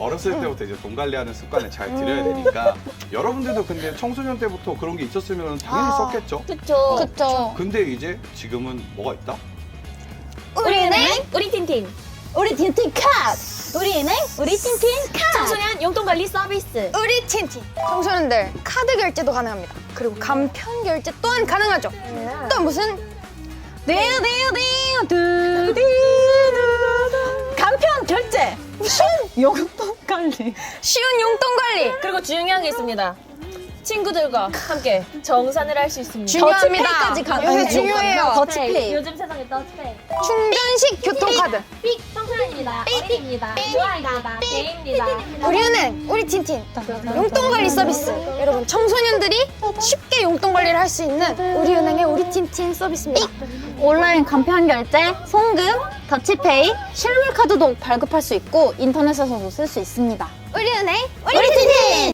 어렸을 때부터 이제 돈 관리하는 습관을 잘 들여야 되니까 여러분들도 근데 청소년 때부터 그런 게 있었으면 당연히 아. 썼겠죠. 그쵸. 그쵸. 근데 이제 지금은 뭐가 있다? 우리은행, 우리 틴틴. 우리 틴틴 카 우리 은행, 우리 틴틴 카 청소년 용돈 관리 서비스. 우리 틴틴. 청소년들 카드 결제도 가능합니다. 그리고 간편 결제 또한 가능하죠. 또 무슨 네요 네요 네요 두디두 간편 결제 쉬운 용돈 관리 쉬운 용돈 관리 그리고 중요한 게 있습니다. 친구들과 함께 정산을 할 수 있습니다. 중요합니다. 더치페이까지 가능. 요새 중요해요. 더치페이. 요즘 세상에 더치페이. 충전식 교통카드 삑! 청소년입니다. 어린입니다. 유아입니다. 개입니다. 우리은행 우리 틴틴 용돈 관리 서비스 여러분 청소년들이 쉽게 용돈 관리를 할 수 있는 우리은행의 우리 틴틴 서비스입니다. 온라인 간편 결제, 송금, 더치페이 실물 카드도 발급할 수 있고 인터넷에서도 쓸 수 있습니다. 우리 은행 우리, 우리 틴틴!